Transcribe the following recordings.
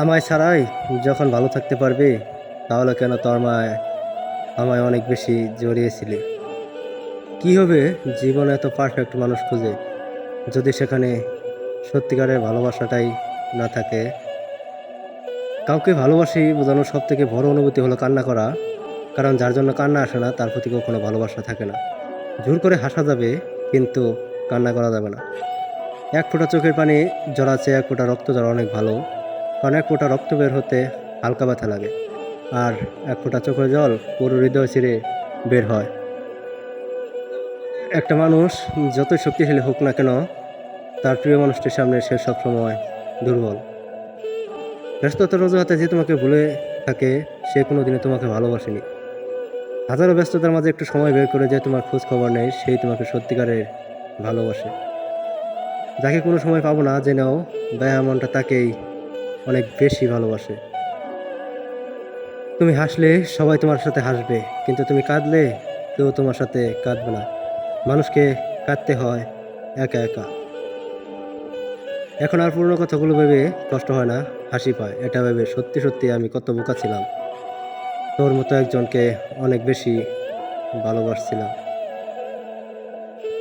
আমায় ছাড়াই যখন ভালো থাকতে পারবে, তাহলে কেন তোর মায় আমায় অনেক বেশি জড়িয়েছিলে? কি হবে জীবনে এত পারফেক্ট মানুষ খুঁজে, যদি সেখানে সত্যিকারের ভালোবাসাটাই না থাকে? কাউকে ভালোবাসি বোঝানোর সব থেকে বড় অনুভূতি হলো কান্না করা, কারণ যার জন্য কান্না আসে না, তার প্রতি কখনো ভালোবাসা থাকে না। জোর করে হাসা যাবে, কিন্তু কান্না করা যাবে না। এক ফোঁটা চোখের পানি জড়াচ্ছে, এক ফোঁটা রক্ত জড়া অনেক ভালো। কারণ এক ফোঁটা রক্ত বের হতে হালকা ব্যথা লাগে। আর এক ফোঁটা চোখের জল পুরো হৃদয় ছিঁড়ে বের হয়। একটা মানুষ যতই শক্তিশালী হোক না কেন, তার প্রিয় মানুষটির সামনে সে সবসময় দুর্বল। ব্যস্ততার অজুহাতে যে তোমাকে ভুলে থাকে, সে কোনো দিনে তোমাকে ভালোবাসেনি। হাজারো ব্যস্ততার মাঝে একটু সময় বের করে যে তোমার খোঁজ খবর নেই সেই তোমাকে সত্যিকারের ভালোবাসে। যাকে কোনো সময় পাবো না, জেনেও দয়া মনটা তাকেই অনেক বেশি ভালোবাসে। তুমি হাসলে সবাই তোমার সাথে হাসবে, কিন্তু তুমি কাঁদলে কেউ তোমার সাথে কাঁদবে না। মানুষকে কাঁদতে হয় একা একা। এখন আর পুরনো কথাগুলো ভেবে কষ্ট হয় না, হাসি পায়। এটা ভেবে সত্যি সত্যি আমি কত বোকা ছিলাম। তোর মতো একজনকে অনেক বেশি ভালোবাসছিলাম।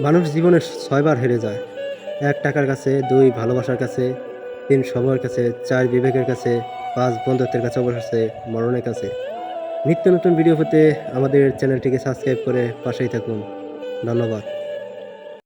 মানুষ জীবনে ছয়বার হেরে যায়। এক টাকার কাছে, দুই ভালোবাসার কাছে তিন সময়ের কাছে, চার বিবেকের কাছে, পাঁচ বন্ধুত্বের কাছে অবশেষে মরণের কাছে। নিত্য নতুন ভিডিও পেতে আমাদের চ্যানেলটিকে সাবস্ক্রাইব করে পাশেই থাকুন। ধন্যবাদ।